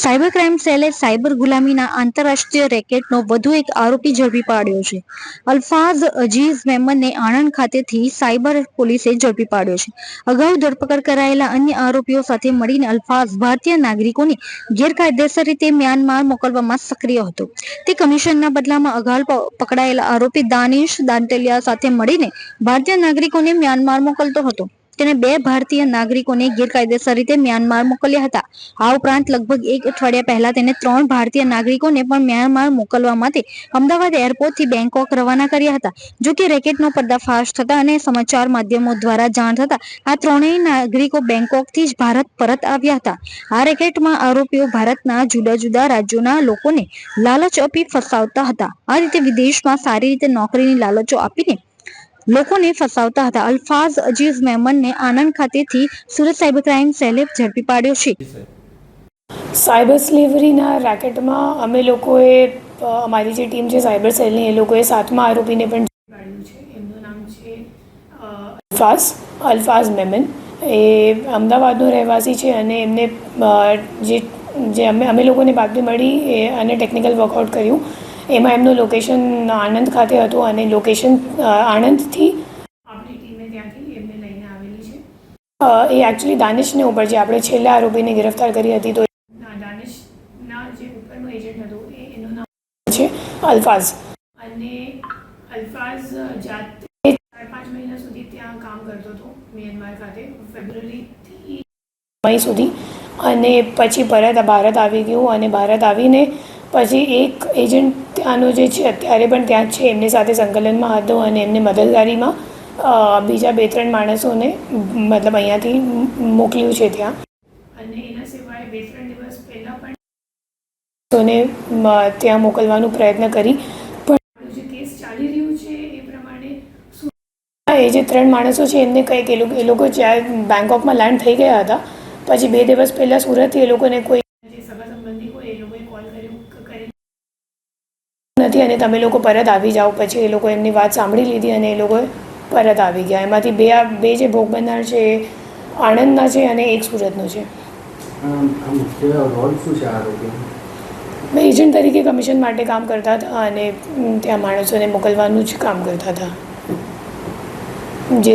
Cyber crime સેલે cyber ગુલામીના આંતરરાષ્ટ્રીય રેકેટનો વધુ એક આરોપી ઝડપી પાડ્યો છે. અલ્ફાઝ અજીઝ મેમનને આણંદ ખાતેથી સાયબર પોલીસે ઝડપી પાડ્યો છે. અગાઉ ધરપકડ કરાયેલા અન્ય આરોપીઓ સાથે મળીને અલ્ફાઝ ભારતીય નાગરિકોને ગેરકાયદેસર રીતે મ્યાનમાર મોકલવામાં સક્રિય હતો. તે કમિશનના બદલામાં અગાઉ પકડાયેલા આરોપી દાનિશ દાંટેલિયા સાથે મળીને ભારતીય નાગરિકોને મ્યાનમાર મોકલતો હતો. તેને બે ભારતીય નાગરિકોને ગેરકાયદેસર રીતે મ્યાનમાર મોકલ્યા હતા. આ ઉપરાંત લગભગ એક અઠવાડિયા પહેલા તેને ત્રણ ભારતીય નાગરિકોને પણ મ્યાનમાર મોકલવા માટે અમદાવાદ એરપોર્ટથી બેંકોક રવાના કર્યા હતા, જો કે રેકેટનો પર્દાફાશ થતા અને સમાચાર માધ્યમો દ્વારા જાણ થતા આ ત્રણેય નાગરિકો બેંકોકથી જ ભારત પરત આવ્યા હતા. આ રેકેટમાં આરોપીઓ ભારતના જુદા જુદા રાજ્યોના લોકોને લાલચ આપી ફસાવતા હતા. આ રીતે વિદેશમાં સારી રીતે નોકરીની લાલચો આપીને લોકોને ફસાવતા હતા. અલ્ફાઝ અજીઝ મેમનને આનંદ ખાતેથી સુરત સાયબર ક્રાઇમ સેલે ઝડપી પાડ્યો છે. સાયબર સ્લેવરીના રેકેટમાં અમે લોકોએ અમારી જે ટીમ છે સાયબર સેલની, એ લોકોએ સાતમા આરોપીને પણ પાડ્યું છે. એમનું નામ છે અલ્ફાઝ અલ્ફાઝ મેમન. એ અમદાવાદનો રહેવાસી છે અને એમને જે જે અમે અમે લોકોને બાતમી મળી, એ અને ટેકનિકલ વર્કઆઉટ કર્યું. એમાં એમનું લોકેશન આણંદ ખાતે હતું અને લોકેશન આણંદથી આપણી ટીમે ત્યાંથી એમને લઈને આવેલી છે? એ એકચ્યુઅલી દાનિશને ઉપર જે આપણે છેલ્લા આરોપીને ગિરફ્તાર કરી હતી તો દાનિશના જે ઉપરનો એજન્ટ હતો એ એનું નામ છે અલ્ફાઝ. અને અલ્ફાઝ જાતે ચાર પાંચ મહિના સુધી ત્યાં કામ કરતો હતો મ્યાનમાર ખાતે ફેબ્રુઆરીથી મઈ સુધી. અને પછી પરત ભારત આવી ગયું અને ભારત આવીને પછી એક એજન્ટ ત્યાંનો જે છે અત્યારે પણ ત્યાં છે. એમની સાથે સંકલનમાં હતો અને એમને મદદગારીમાં બીજા બે ત્રણ માણસોને મતલબ અહીંયાથી મોકલ્યું છે ત્યાં. અને એના સિવાય બે ત્રણ દિવસ પહેલાં પણ માણસોને ત્યાં મોકલવાનો પ્રયત્ન કરી. પણ જે કેસ ચાલી રહ્યું છે એ પ્રમાણે એ જે ત્રણ માણસો છે એમને કંઈક એ લોકો એ લોકો જ્યાં બેંકોકમાં લેન્ડ થઈ ગયા હતા. પછી બે દિવસ પહેલાં સુરતથી એ લોકોને કોઈ જે સગા સંબંધી હોય એ લોકોએ કોલ કર્યો કરી નથી અને તમે લોકો પરત આવી જાઓ. પછી એ લોકો એમની વાત સાંભળી લીધી અને એ લોકો પરત આવી ગયા. એમાંથી બે આ બે જે ભોગ બનનાર છે એ આણંદના છે અને એક સુરતનો છે. મેં એજન્ટ તરીકે કમિશન માટે કામ કરતા હતા અને ત્યાં માણસોને મોકલવાનું જ કામ કરતા હતા. જે